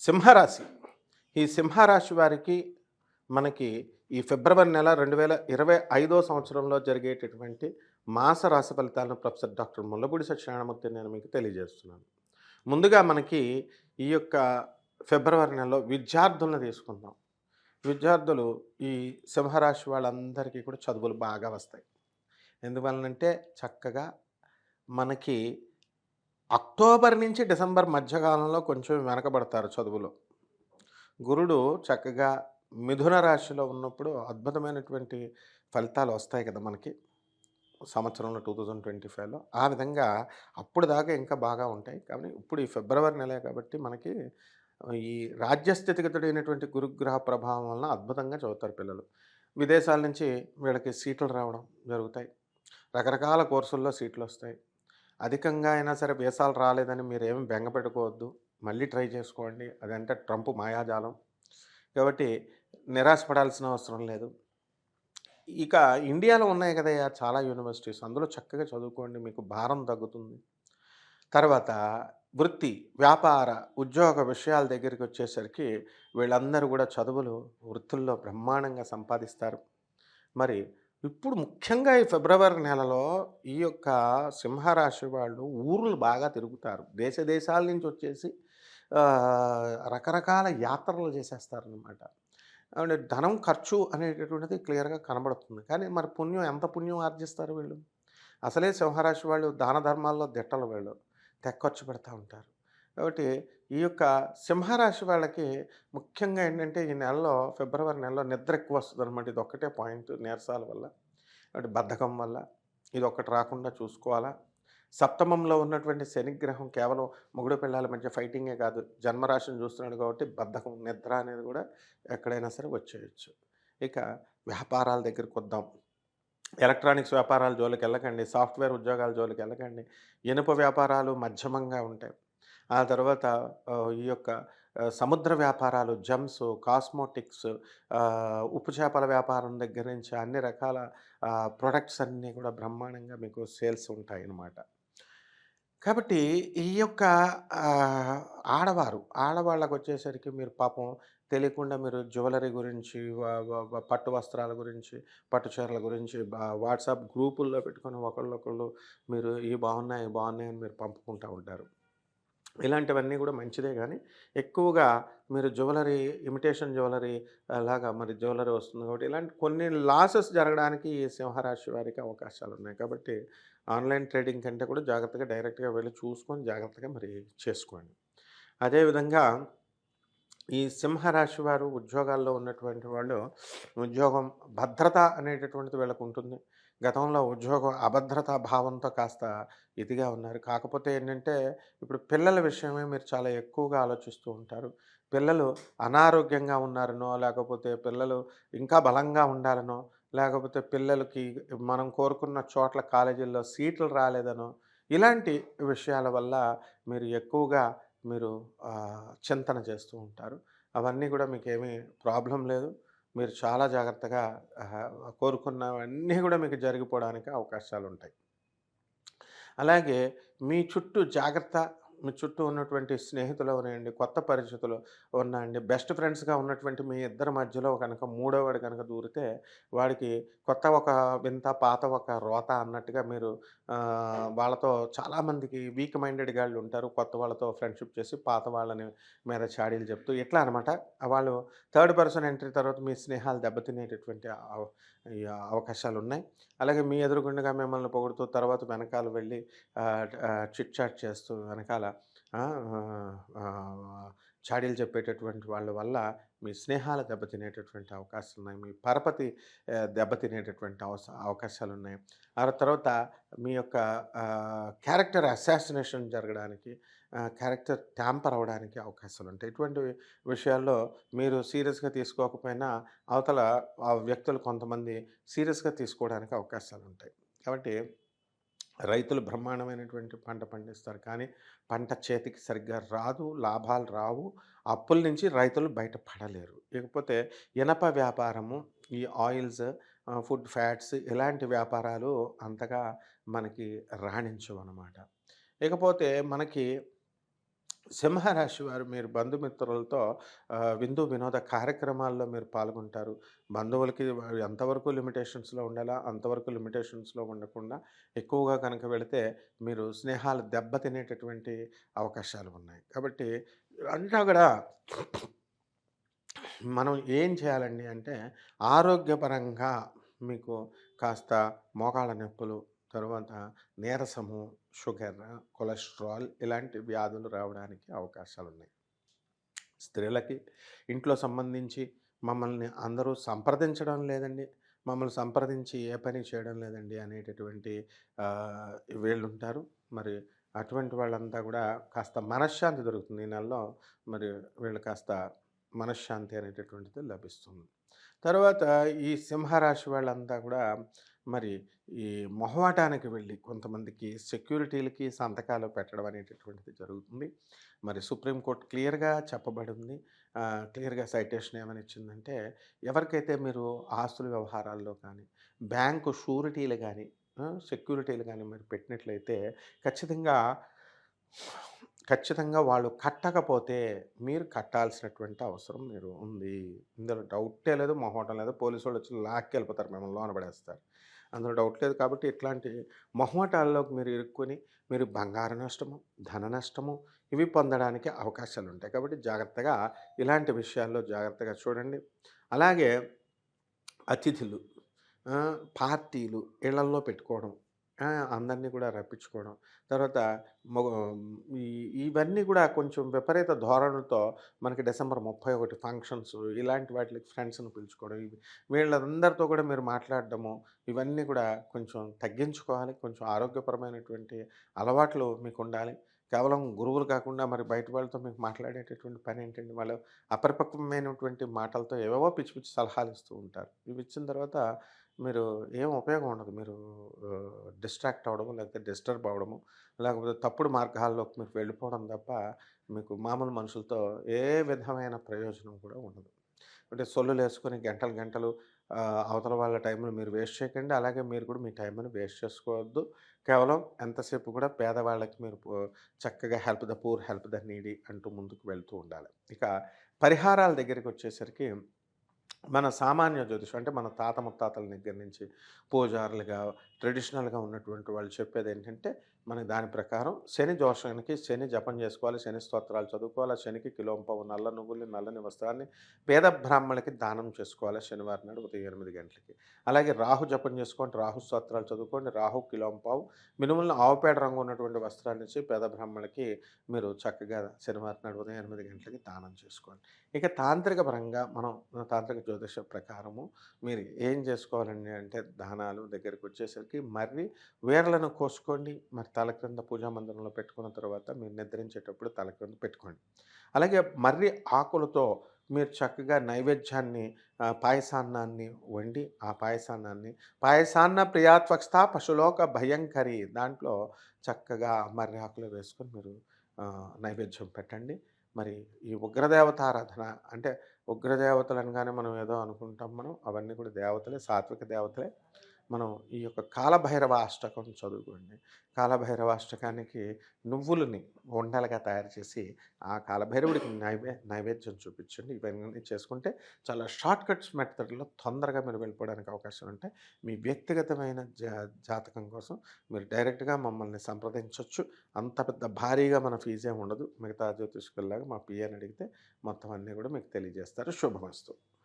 సింహరాశి. ఈ సింహరాశి వారికి మనకి ఈ ఫిబ్రవరి నెల రెండు వేల ఇరవై ఐదో సంవత్సరంలో జరిగేటటువంటి మాస రాశి ఫలితాలను ప్రొఫెసర్ డాక్టర్ ముల్లపూడి సత్యనారాయణమూర్తి నేను మీకు తెలియజేస్తున్నాను. ముందుగా మనకి ఈ యొక్క ఫిబ్రవరి నెలలో విద్యార్థులను తీసుకుందాం. విద్యార్థులు ఈ సింహరాశి వాళ్ళందరికీ కూడా చదువులు బాగా వస్తాయి. ఎందువలనంటే చక్కగా మనకి అక్టోబర్ నుంచి డిసెంబర్ మధ్యకాలంలో కొంచెం వెనకబడతారు చదువులో. గురుడు చక్కగా మిథున రాశిలో ఉన్నప్పుడు అద్భుతమైనటువంటి ఫలితాలు వస్తాయి కదా మనకి. సంవత్సరంలో టూ థౌజండ్ ట్వంటీ ఫైవ్లో. ఆ విధంగా అప్పుడు దాకా ఇంకా బాగా ఉంటాయి. కానీ ఇప్పుడు ఈ ఫిబ్రవరి నెలే కాబట్టి మనకి ఈ రాజ్యస్థితిగతుడైనటువంటి గురుగ్రహ ప్రభావం వలన అద్భుతంగా చదువుతారు పిల్లలు. విదేశాల నుంచి వీళ్ళకి సీట్లు రావడం జరుగుతాయి. రకరకాల కోర్సుల్లో సీట్లు వస్తాయి. అధికంగా అయినా సరే వేసాలు రాలేదని మీరు ఏమి మళ్ళీ ట్రై చేసుకోండి. అదంటే ట్రంప్ మాయాజాలం. కాబట్టి నిరాశపడాల్సిన అవసరం లేదు. ఇక ఇండియాలో ఉన్నాయి కదయ్యా చాలా యూనివర్సిటీస్. అందులో చక్కగా చదువుకోండి. మీకు భారం తగ్గుతుంది. తర్వాత వృత్తి వ్యాపార ఉద్యోగ విషయాల దగ్గరికి వచ్చేసరికి వీళ్ళందరూ కూడా చదువులు వృత్తుల్లో బ్రహ్మాండంగా సంపాదిస్తారు. మరి ఇప్పుడు ముఖ్యంగా ఈ ఫిబ్రవరి నెలలో ఈ యొక్క సింహరాశి వాళ్ళు ఊర్లు బాగా తిరుగుతారు. దేశ దేశాల నుంచి వచ్చేసి రకరకాల యాత్రలు చేసేస్తారనమాట అంటే ధనం ఖర్చు అనేటటువంటిది క్లియర్గా కనబడుతుంది. కానీ మరి పుణ్యం ఎంత పుణ్యం ఆర్జిస్తారు వీళ్ళు? అసలే సింహరాశి వాళ్ళు దాన ధర్మాల్లో దిట్టలు వీళ్ళు. తెక్కొచ్చి పెడతా ఉంటారు. కాబట్టి ఈ యొక్క సింహరాశి వాళ్ళకి ముఖ్యంగా ఏంటంటే ఈ నెలలో ఫిబ్రవరి నెలలో నిద్ర ఎక్కువ వస్తుంది అనమాట ఇది ఒక్కటే పాయింట్ నీరసాల వల్ల. కాబట్టి బద్ధకం వల్ల. ఇది ఒక్కటి రాకుండా చూసుకోవాలా. సప్తమంలో ఉన్నటువంటి శనిగ్రహం కేవలం మొగుడు పిల్లల మధ్య ఫైటింగే కాదు. జన్మరాశిని చూస్తున్నాడు కాబట్టి బద్ధకం నిద్ర అనేది కూడా ఎక్కడైనా సరే వచ్చేయచ్చు. ఇక వ్యాపారాల దగ్గరికి వద్దాం. ఎలక్ట్రానిక్స్ వ్యాపారాల జోలికి వెళ్ళకండి. సాఫ్ట్వేర్ ఉద్యోగాల జోలికి వెళ్ళకండి. ఇనుప వ్యాపారాలు మధ్యమంగా ఉంటాయి. ఆ తర్వాత ఈ యొక్క సముద్ర వ్యాపారాలు జమ్స్ కాస్మోటిక్స్ ఉప్పు చేపల వ్యాపారం దగ్గర నుంచి అన్ని రకాల ప్రొడక్ట్స్ అన్నీ కూడా బ్రహ్మాండంగా మీకు సేల్స్ ఉంటాయి అన్నమాట కాబట్టి ఈ యొక్క ఆడవారు ఆడవాళ్ళకు వచ్చేసరికి మీరు పాపం తెలియకుండా మీరు జ్యువెలరీ గురించి పట్టు వస్త్రాల గురించి పట్టు చీరల గురించి వాట్సాప్ గ్రూపుల్లో పెట్టుకొని ఒకళ్ళొకళ్ళు మీరు ఇవి బాగున్నాయి బాగున్నాయి అని మీరు పంపుకుంటూ ఉంటారు. ఇలాంటివన్నీ కూడా మంచిదే కానీ ఎక్కువగా మీరు జ్యువెలరీ ఇమిటేషన్ జ్యువెలరీ అలాగా మరి జ్యువెలరీ వస్తుంది కాబట్టి ఇలాంటి కొన్ని లాసెస్ జరగడానికి ఈ సింహరాశి వారికి అవకాశాలు ఉన్నాయి. కాబట్టి ఆన్లైన్ ట్రేడింగ్ కంటే కూడా జాగ్రత్తగా డైరెక్ట్గా వెళ్ళి చూసుకొని జాగ్రత్తగా మరి చేసుకోండి. అదేవిధంగా ఈ సింహరాశి వారు ఉద్యోగాల్లో ఉన్నటువంటి వాళ్ళు ఉద్యోగం భద్రత అనేటటువంటిది వీళ్ళకు ఉంటుంది. గతంలో ఉద్యోగం అభద్రతా భావంతో కాస్త ఇదిగా ఉన్నారు. కాకపోతే ఏంటంటే ఇప్పుడు పిల్లల విషయమే మీరు చాలా ఎక్కువగా ఆలోచిస్తూ ఉంటారు. పిల్లలు అనారోగ్యంగా ఉన్నారనో లేకపోతే పిల్లలు ఇంకా బలంగా ఉండాలనో లేకపోతే పిల్లలకి మనం కోరుకున్న చోట్ల కాలేజీల్లో సీట్లు రాలేదనో ఇలాంటి విషయాల వల్ల మీరు ఎక్కువగా మీరు చింతన చేస్తూ ఉంటారు. అవన్నీ కూడా మీకు ప్రాబ్లం లేదు. మీరు చాలా జాగ్రత్తగా కోరుకున్నవన్నీ కూడా మీకు జరిగిపోవడానికి అవకాశాలు ఉంటాయి అలాగే మీ చుట్టూ జాగ్రత్త మీ చుట్టూ ఉన్నటువంటి స్నేహితులు అవనండి కొత్త పరిస్థితులు ఉన్నాయండి. బెస్ట్ ఫ్రెండ్స్గా ఉన్నటువంటి మీ ఇద్దరి మధ్యలో కనుక మూడోవాడు కనుక దూరితే వాడికి కొత్త ఒక వింత పాత ఒక రోత అన్నట్టుగా మీరు వాళ్ళతో చాలామందికి వీక్ మైండెడ్ గాళ్ళు ఉంటారు. కొత్త వాళ్ళతో ఫ్రెండ్షిప్ చేసి పాత వాళ్ళని మీద చాడీలు చెప్తూ ఇట్లా అనమాట వాళ్ళు థర్డ్ పర్సన్ ఎంట్రీ తర్వాత మీ స్నేహాలు దెబ్బతినేటటువంటి అవ- అవకాశాలు ఉన్నాయి. అలాగే మీ ఎదురుగుండగా మిమ్మల్ని పొగుడుతూ తర్వాత వెనకాల వెళ్ళి చిట్ చాట్ చేస్తూ వెనకాల చాడీలు చెప్పేటటువంటి వాళ్ళ వల్ల మీ స్నేహాలు దెబ్బతినేటటువంటి అవకాశాలు ఉన్నాయి మీ పరపతి దెబ్బతినేటటువంటి అవస అవకాశాలు ఉన్నాయి ఆ తర్వాత మీ యొక్క క్యారెక్టర్ అసాసినేషన్ జరగడానికి క్యారెక్టర్ ట్యాంపర్ అవ్వడానికి అవకాశాలు ఉంటాయి ఇటువంటి విషయాల్లో మీరు సీరియస్గా తీసుకోకపోయినా అవతల ఆ వ్యక్తులు కొంతమంది సీరియస్గా తీసుకోవడానికి అవకాశాలు ఉంటాయి కాబట్టి రైతులు బ్రహ్మాండమైనటువంటి పంట పండిస్తారు. కానీ పంట చేతికి సరిగ్గా రాదు లాభాలు రావు అప్పుల నుంచి రైతులు బయటపడలేరు. ఇకపోతే ఇనప వ్యాపారము ఈ ఆయిల్స్ ఫుడ్ ఫ్యాట్స్ ఇలాంటి వ్యాపారాలు అంతగా మనకి రాణించవు అన్నమాట ఇకపోతే మనకి సింహరాశి వారు మీరు బంధుమిత్రులతో విందు వినోద కార్యక్రమాల్లో మీరు పాల్గొంటారు. బంధువులకి ఎంతవరకు లిమిటేషన్స్‌లో ఉండాలా అంతవరకు లిమిటేషన్స్‌లో ఉండకుండా ఎక్కువగా కనుక వెళితే మీరు స్నేహాలు దెబ్బతినేటటువంటి అవకాశాలు ఉన్నాయి. కాబట్టి అంతా కూడా మనం ఏం చేయాలండి అంటే ఆరోగ్యపరంగా మీకు కాస్త మోకాళ్ళ నొప్పులు, తరువాత నీరసము, షుగర్, కొలెస్ట్రాల్ ఇలాంటి వ్యాధులు రావడానికి అవకాశాలు ఉన్నాయి స్త్రీలకి ఇంట్లో సంబంధించి మమ్మల్ని అందరూ సంప్రదించడం లేదండి. మమ్మల్ని సంప్రదించి ఏ పని చేయడం లేదండి అనేటటువంటి వీళ్ళు వీళ్ళుంటారు. మరి అటువంటి వాళ్ళంతా కూడా కాస్త మనశ్శాంతి దొరుకుతుంది. ఈ నెలలో మరి వీళ్ళు కాస్త మనశ్శాంతి అనేటటువంటిది లభిస్తుంది. తర్వాత ఈ సింహరాశి వాళ్ళంతా కూడా మరి ఈ మొహవాటానికి వెళ్ళి కొంతమందికి సెక్యూరిటీలకి సంతకాలు పెట్టడం అనేటటువంటిది జరుగుతుంది. మరి సుప్రీంకోర్టు క్లియర్‌గా చెప్పబడింది. క్లియర్‌గా సైటేషన్ ఏమని ఇచ్చిందంటే, ఎవరికైతే మీరు ఆస్తుల వ్యవహారాల్లో కానీ, బ్యాంకు షూరిటీలు కానీ సెక్యూరిటీలు కానీ మీరు పెట్టినట్లయితే ఖచ్చితంగా ఖచ్చితంగా వాళ్ళు కట్టకపోతే మీరు కట్టాల్సినటువంటి అవసరం మీరు ఉంది. ఇందులో డౌటే లేదు, మొహమాటం లేదు. పోలీసు వాళ్ళు వచ్చి లాక్కి వెళ్ళిపోతారు మిమ్మల్ని లోన పడేస్తారు. అందులో డౌట్ లేదు కాబట్టి ఇట్లాంటి మొహమాటాల్లోకి మీరు ఇరుక్కొని మీరు బంగారు నష్టము, ధన నష్టము ఇవి పొందడానికి అవకాశాలు ఉంటాయి కాబట్టి జాగ్రత్తగా ఇలాంటి విషయాల్లో జాగ్రత్తగా చూడండి. అలాగే అతిథులు, పార్టీలు ఇళ్ళల్లో పెట్టుకోవడం, అందరిని కూడా రప్పించుకోవడం. తర్వాత మొగ ఇవన్నీ కూడా కొంచెం విపరీత ధోరణులతో మనకి డిసెంబర్ 31 ఫంక్షన్స్ ఇలాంటి వాటికి ఫ్రెండ్స్‌ని పిలుచుకోవడం. ఇవి వీళ్ళందరితో కూడా మీరు మాట్లాడడము, ఇవన్నీ కూడా కొంచెం తగ్గించుకోవాలి. కొంచెం ఆరోగ్యపరమైనటువంటి అలవాట్లు మీకు ఉండాలి కేవలం గురువులు కాకుండా మరి బయట వాళ్ళతో మీకు మాట్లాడేటటువంటి పని ఏంటండి వాళ్ళు అపరిపక్వమైనటువంటి మాటలతో ఏవేవో పిచ్చి పిచ్చి సలహాలు ఇస్తూ ఉంటారు. ఇవి ఇచ్చిన తర్వాత మీరు ఏం ఉపయోగం ఉండదు. మీరు డిస్ట్రాక్ట్ అవ్వడము, లేకపోతే డిస్టర్బ్ అవ్వడము, లేకపోతే తప్పుడు మార్గాల్లోకి మీరు వెళ్ళిపోవడం తప్ప మీకు మామూలు మనుషులతో ఏ విధమైన ప్రయోజనం కూడా ఉండదు. అంటే సొల్లులేసుకొని గంటలు గంటలు అవతల వాళ్ళ టైంను మీరు వేస్ట్ చేయకండి. అలాగే మీరు కూడా మీ టైంని వేస్ట్ చేసుకోవద్దు. కేవలం ఎంతసేపు కూడా పేదవాళ్ళకి మీరు చక్కగా help the poor, help the needy అంటూ ముందుకు వెళ్తూ ఉండాలి. ఇక పరిహారాల దగ్గరికొచ్చేసరికి మన సామాన్య జ్యోతిషం అంటే మన తాత ముత్తాతల దగ్గర నుంచి పూజారులుగా, ట్రెడిషనల్‌గా ఉన్నటువంటి వాళ్ళు చెప్పేది ఏంటంటే మనకి దాని ప్రకారం శని దోషానికి శని జపం చేసుకోవాలి, శని స్తోత్రాలు చదువుకోవాలి, శనికి కిలోంపావు నల్ల నువ్వుల్ని, నల్లని వస్త్రాన్ని పేద బ్రాహ్మణులకి దానం చేసుకోవాలి శనివారం నాడు ఉదయం ఎనిమిది గంటలకి. అలాగే రాహు జపం చేసుకోండి, రాహు స్తోత్రాలు చదువుకోండి, రాహు కిలోంపావు మినుములను ఆవుపేడ రంగు ఉన్నటువంటి వస్త్రాన్నిచ్చి పేద బ్రాహ్మణులకి మీరు చక్కగా శనివారం నాడు ఉదయం ఎనిమిది గంటలకి దానం చేసుకోండి. ఇక తాంత్రిక పరంగా మనం తాంత్రిక జ్యోతిష ప్రకారము మీరు ఏం చేసుకోవాలండి అంటే దానాలు దగ్గరికి వచ్చేసరికి మర్రి వేర్లను కోసుకోండి. మరి తల క్రింద పూజా మందిరంలో పెట్టుకున్న తర్వాత మీరు నిద్రించేటప్పుడు తల క్రింద పెట్టుకోండి. అలాగే మర్రి ఆకులతో మీరు చక్కగా నైవేద్యాన్ని పాయసాన్నాన్ని వండి, ఆ పాయసాన్నాన్ని పాయసాన్న ప్రియాత్వక్స్థ పశులోక భయంకరి దాంట్లో చక్కగా మర్రి ఆకులు వేసుకొని మీరు నైవేద్యం పెట్టండి. మరి ఈ ఉగ్రదేవత ఆరాధన అంటే ఉగ్రదేవతలు అనగానే మనం ఏదో అనుకుంటాం మనం. అవన్నీ కూడా దేవతలే, సాత్విక దేవతలే. మనం ఈ యొక్క కాలభైరవ అష్టకం చదువుకోండి. కాలభైరవ అష్టకానికి నువ్వులని ఉండలుగా తయారు చేసి, ఆ కాలభైరవుడికి నైవే నైవేద్యం చూపించండి. ఇవన్నీ చేసుకుంటే చాలా షార్ట్ కట్స్ మెథడ్‌లో తొందరగా మీరు వెళ్ళిపోవడానికి అవకాశాలుంటాయి. మీ వ్యక్తిగతమైన జా జాతకం కోసం మీరు డైరెక్ట్‌గా మమ్మల్ని సంప్రదించొచ్చు. అంత పెద్ద భారీగా మన ఫీజే ఉండదు. మిగతా జ్యోతిష్కుల్లాగా మా పిఏని అడిగితే మొత్తం అన్నీ కూడా మీకు తెలియజేస్తారు. శుభమస్తు.